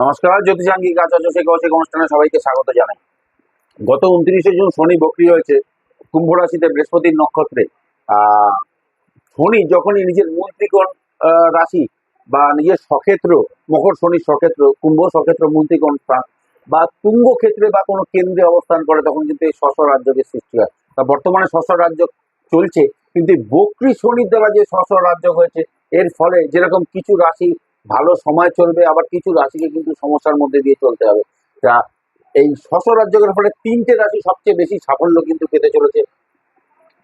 নমস্কার, জ্যোতিষাঙ্গিক আচার্য শেখ কৌশিক অনুষ্ঠানে সবাইকে স্বাগত জানাই। গত উনত্রিশে জুন শনি বক্রি হয়েছে, কুম্ভ রাশিতে বৃহস্পতির নক্ষত্রে। শনি যখনই নিজের মূল ত্রিকোণ রাশি বা নিজের সক্ষেত্র, মকর শনির সক্ষেত্র, কুম্ভ সক্ষেত্র মূল ত্রিকোণ স্থান বা তুঙ্গ ক্ষেত্রে বা কোনো কেন্দ্রে অবস্থান করে, তখন কিন্তু এই শস্য রাজ্যকে সৃষ্টি হয়। তা বর্তমানে শস্য রাজ্য চলছে, কিন্তু বক্রি শনির দ্বারা যে শস্য রাজ্য হয়েছে, এর ফলে যেরকম কিছু রাশি ভালো সময় চলবে, আবার কিছু রাশিকে কিন্তু সমস্যার মধ্যে দিয়ে চলতে হবে। যা এই শস্য রাজ্যের ফলে তিনটে রাশি সবচেয়ে বেশি সাফল্য কিন্তু পেতে চলেছে।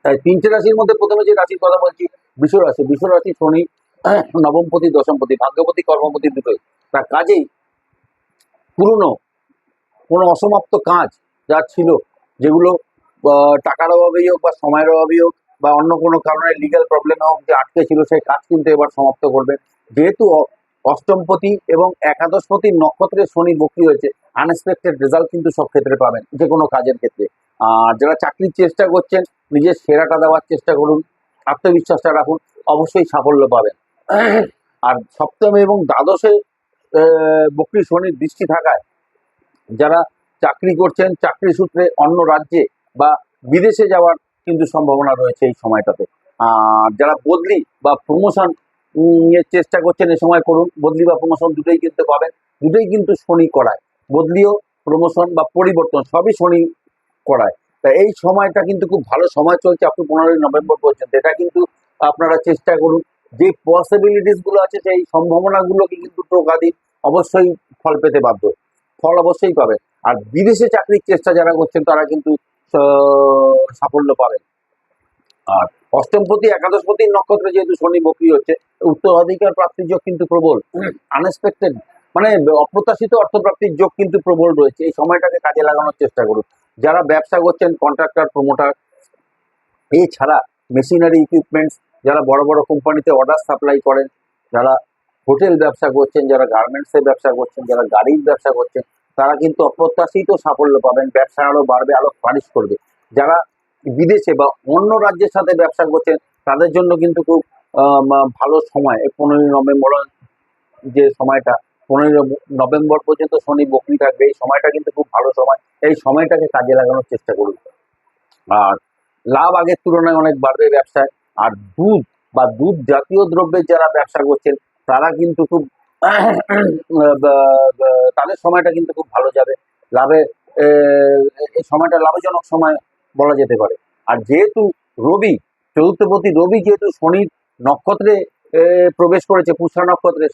তাই তিনটে রাশির মধ্যে প্রথমে যে রাশির কথা বলছি, বিষ রাশি। বিষ রাশি শনি নবমপতি দশমপতি ভাগ্যপতি, কর্মপতি দুটোই। তার কাজেই পুরনো কোনো অসমাপ্ত কাজ যা ছিল, যেগুলো টাকার অভাবেই হোক বা সময়ের অভাবেই হোক বা অন্য কোনো কারণে লিগাল প্রবলেম হোক যে আটকে ছিল, সেই কাজ কিন্তু এবার সমাপ্ত করবে। যেহেতু অষ্টমপতি এবং একাদশপতির নক্ষত্রে শনি বক্রি হয়েছে। আনএক্সপেক্টেড রেজাল্ট কিন্তু সব ক্ষেত্রে পাবেন, যে কোনো কাজের ক্ষেত্রে। আর যারা চাকরির চেষ্টা করছেন, নিজের সেরাটা দেওয়ার চেষ্টা করুন, আত্মবিশ্বাসটা রাখুন, অবশ্যই সাফল্য পাবেন। আর সপ্তমে এবং দ্বাদশে বক্রি শনির দৃষ্টি থাকায়, যারা চাকরি করছেন, চাকরি সূত্রে অন্য রাজ্যে বা বিদেশে যাওয়ার কিন্তু সম্ভাবনা রয়েছে এই সময়টাতে। আর যারা বদলি বা প্রমোশন চেষ্টা করছেন এই সময় করুন। বদলি বা প্রমোশন দুটোই কিন্তু পাবেন। দুটোই কিন্তু শনি করায়। বদলিও প্রমোশন বা পরিবর্তন সবই শনি করায়। তা এই সময়টা কিন্তু খুব ভালো সময় চলছে আপনি পনেরোই নভেম্বর পর্যন্ত। এটা কিন্তু আপনারা চেষ্টা করুন। যে পসিবিলিটিসগুলো আছে, সেই সম্ভাবনাগুলোকে কিন্তু টোকা দিন। অবশ্যই ফল পেতে বাধ্য। ফল অবশ্যই পাবে আর বিদেশে চাকরির চেষ্টা যারা করছেন, তারা কিন্তু সাফল্য পাবেন। আর অষ্টমপতি একাদশপতি নক্ষত্রে যেহেতু শনি, বক্রি হচ্ছে, উত্তরাধিকার প্রাপ্তির যোগ কিন্তু প্রবল আনএক্সপেক্টেড মানে অপ্রত্যাশিত অর্থপ্রাপ্তির যোগ কিন্তু প্রবল রয়েছে, এই সময়টাকে কাজে লাগানোর চেষ্টা করুন। যারা ব্যবসা করছেন কন্ট্রাক্টর প্রমোটার এছাড়া মেশিনারি ইকুইপমেন্টস যারা বড় বড় কোম্পানিতে অর্ডার সাপ্লাই করেন, যারা হোটেল ব্যবসা করছেন, যারা গার্মেন্টসের ব্যবসা করছেন, যারা গাড়ির ব্যবসা করছেন, তারা কিন্তু অপ্রত্যাশিত সাফল্য পাবেন, ব্যবসা আরও বাড়বে, আরও ফারিশ করবে। যারা বিদেশে বা অন্য রাজ্যের সাথে ব্যবসা করছেন, তাদের জন্য কিন্তু খুব ভালো সময়। পনেরোই নভেম্বর, যে সময়টা, পনেরোই নভেম্বর পর্যন্ত শনি বকরি থাকবে, এই সময়টা কিন্তু খুব ভালো সময়। এই সময়টাকে কাজে লাগানোর চেষ্টা করুন। আর লাভ আগের তুলনায় অনেক বাড়বে ব্যবসায়। আর দুধ বা দুধ জাতীয় দ্রব্যের যারা ব্যবসা করছেন, তারা কিন্তু খুব, তাদের সময়টা কিন্তু খুব ভালো যাবে। লাভে এই সময়টা লাভজনক সময় বলা যেতে পারে। আর যেহেতু রবি, চতুর্থপতি রবি যেহেতু শনির নক্ষত্রে প্রবেশ করেছে পুষা নক্ষত্রে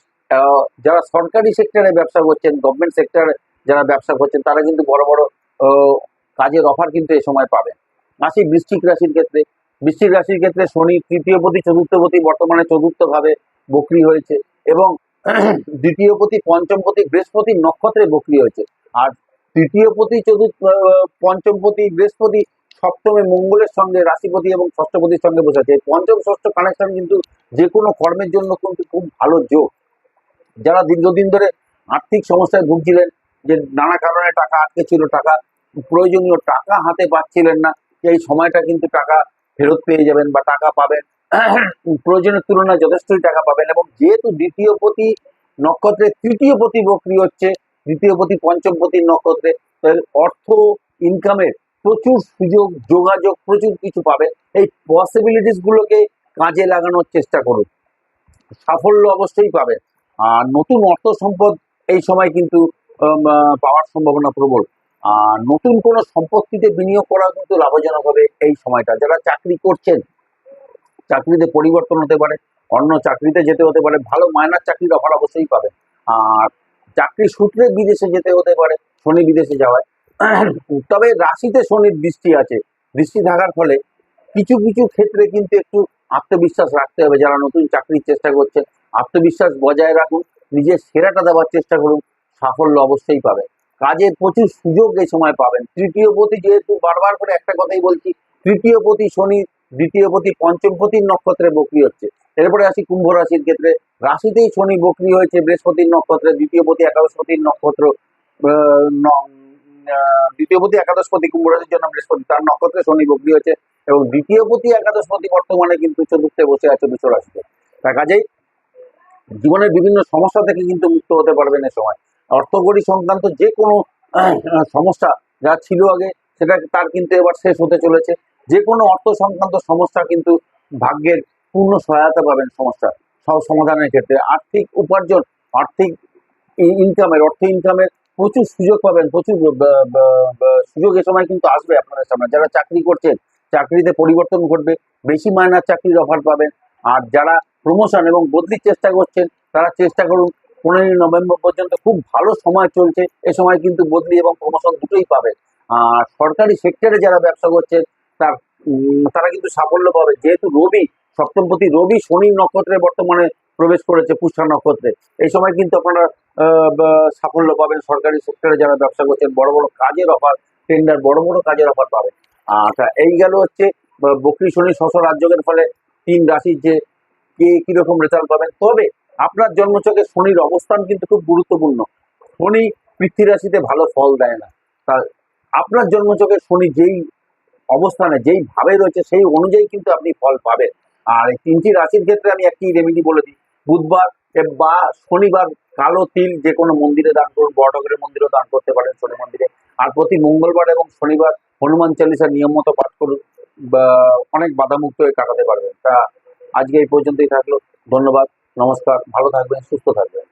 যারা সরকারি সেক্টরে ব্যবসা করছেন গভর্নমেন্ট সেক্টরে যারা ব্যবসা করছেন, তারা কিন্তু বড় বড় কাজের অফার কিন্তু এই সময় পাবেন। আসি বৃশ্চিক রাশির ক্ষেত্রে। বৃশ্চিক রাশির ক্ষেত্রে শনি তৃতীয় তৃতীয়পতি, চতুর্থপতি বর্তমানে চতুর্থভাবে বকরি হয়েছে এবং দ্বিতীয়পতি, পঞ্চমপতি, বৃহস্পতি নক্ষত্রে বকরি হয়েছে। আর তৃতীয় তৃতীয়পতি, চতুর্থ পঞ্চমপতি, বৃহস্পতি সপ্তমে মঙ্গলের সঙ্গে রাশিপতি এবং ষষ্ঠপতির সঙ্গে বসেছে পঞ্চম ষষ্ঠ কানেকশন কিন্তু যে কোনো কর্মের জন্য কিন্তু খুব ভালো যোগ। যারা দীর্ঘদিন ধরে আর্থিক সমস্যায় ভুগছিলেন, যে নানা কারণে টাকা আটকে ছিল টাকা প্রয়োজনীয় টাকা হাতে পাচ্ছিলেন না, এই সময়টা কিন্তু টাকা ফেরত পেয়ে যাবেন বা টাকা পাবেন। প্রয়োজনের তুলনায় যথেষ্টই টাকা পাবেন এবং যেহেতু দ্বিতীয় পতি নক্ষত্রে তৃতীয় পতি বক্রি হচ্ছে, দ্বিতীয় পতি পঞ্চম পতির নক্ষত্রে অর্থ ইনকামের প্রচুর সুযোগ, যোগাযোগ, প্রচুর কিছু পাবে। এই পসিবিলিটিস গুলোকে কাজে লাগানোর চেষ্টা করুন। সাফল্য অবশ্যই পাবে আর নতুন অর্থ সম্পদ এই সময় কিন্তু পাওয়ার সম্ভাবনা প্রবল। আর নতুন কোনো সম্পত্তিতে বিনিয়োগ করা কিন্তু লাভজনক হবে এই সময়টা। যারা চাকরি করছেন, চাকরিতে পরিবর্তন হতে পারে, অন্য চাকরিতে যেতে হতে পারে, ভালো মায়নার চাকরির অফার অবশ্যই পাবে আর চাকরি সূত্রে বিদেশে যেতে হতে পারে, শনি বিদেশে যাওয়ায়। তবে রাশিতে শনির দৃষ্টি আছে। দৃষ্টি থাকার ফলে কিছু কিছু ক্ষেত্রে কিন্তু একটু আত্মবিশ্বাস রাখতে হবে। যারা নতুন চাকরির চেষ্টা করছেন, আত্মবিশ্বাস বজায় রাখুন। নিজের সেরাটা দেওয়ার চেষ্টা করুন। সাফল্য অবশ্যই পাবে কাজের প্রচুর সুযোগ এই সময় পাবেন। তৃতীয় পতি যেহেতু বারবার করে একটা কথাই বলছি, তৃতীয় পতি শনি, দ্বিতীয় পতি পঞ্চম পতির নক্ষত্রে বকরি হচ্ছে। এরপরে আসি কুম্ভ রাশির ক্ষেত্রে। রাশিতেই শনি বকরি হয়েছে বৃহস্পতির নক্ষত্রে, দ্বিতীয় পতি একাদশপতির নক্ষত্র আহ, ন- আহ, দ্বিতীয় পতি একাদশপতি কুম্ভ রাশির জন্য বৃহস্পতি তার নক্ষত্রে শনি বকরি হয়েছে এবং দ্বিতীয় পতি একাদশপতি বর্তমানে কিন্তু চতুর্থে বসে আছে বিশ্ব রাশিতে। তার কাজেই জীবনের বিভিন্ন সমস্যা থেকে কিন্তু মুক্ত হতে পারবেন এ সময়। অর্থকরী সংক্রান্ত যে কোনো সমস্যা যা ছিল আগে সেটা তার কিন্তু এবার শেষ হতে চলেছে। যে কোনো অর্থ সংক্রান্ত সমস্যা কিন্তু ভাগ্যের পূর্ণ সহায়তা পাবেন সমস্যা সব সমাধানের ক্ষেত্রে। আর্থিক উপার্জন আর্থিক ইনকামের অর্থ ইনকামের প্রচুর সুযোগ পাবেন, প্রচুর সুযোগ এ সময় কিন্তু আসবে আপনাদের সামনে। যারা চাকরি করছেন, চাকরিতে পরিবর্তন ঘটবে, বেশি মায়নার চাকরির অফার পাবেন। আর যারা প্রমোশন এবং বদলির চেষ্টা করছেন, তারা চেষ্টা করুন, পনেরোই নভেম্বর পর্যন্ত খুব ভালো সময় চলছে, এ সময় কিন্তু বদলি এবং প্রমোশন দুটোই পাবেন। আর সরকারি সেক্টরে যারা ব্যবসা করছেন, তার তারা কিন্তু সাফল্য পাবে। যেহেতু রবি, সপ্তমপতি রবি শনি নক্ষত্রে বর্তমানে প্রবেশ করেছে পুষ্যা নক্ষত্রে। এই সময় কিন্তু আপনারা সাফল্য পাবেন সরকারি সেক্টরে যারা ব্যবসা করছেন, বড় বড় কাজের অফার টেন্ডার বড় বড় কাজের অফার পাবেন। আচ্ছা এই গেল হচ্ছে বকরি, শনি শশ রাজযোগের ফলে তিন রাশির যে কে কীরকম রেজাল্ট পাবেন। তবে আপনার জন্মচকে শনির অবস্থান কিন্তু খুব গুরুত্বপূর্ণ। শনি পৃথ্বী রাশিতে ভালো ফল দেয় না। তা আপনার জন্মচকে শনি যেই অবস্থানে, যেই ভাবে রয়েছে, সেই অনুযায়ী কিন্তু আপনি ফল পাবেন। আর এই তিনটি রাশির ক্ষেত্রে আমি একটি রেমিডি বলে দিই। বুধবার বা শনিবার কালো তিল যে কোনো মন্দিরে দান করুন বড়গড়ের মন্দিরেও দান করতে পারেন শনি মন্দিরে। আর প্রতি মঙ্গলবার এবং শনিবার হনুমান চালিসা নিয়ম মতো পাঠ করুন অনেক বাধামুক্ত হয়ে কাটাতে পারবেন। তা আজকে এই পর্যন্তই থাকল। ধন্যবাদ, নমস্কার, ভালো থাকবেন, সুস্থ থাকবেন।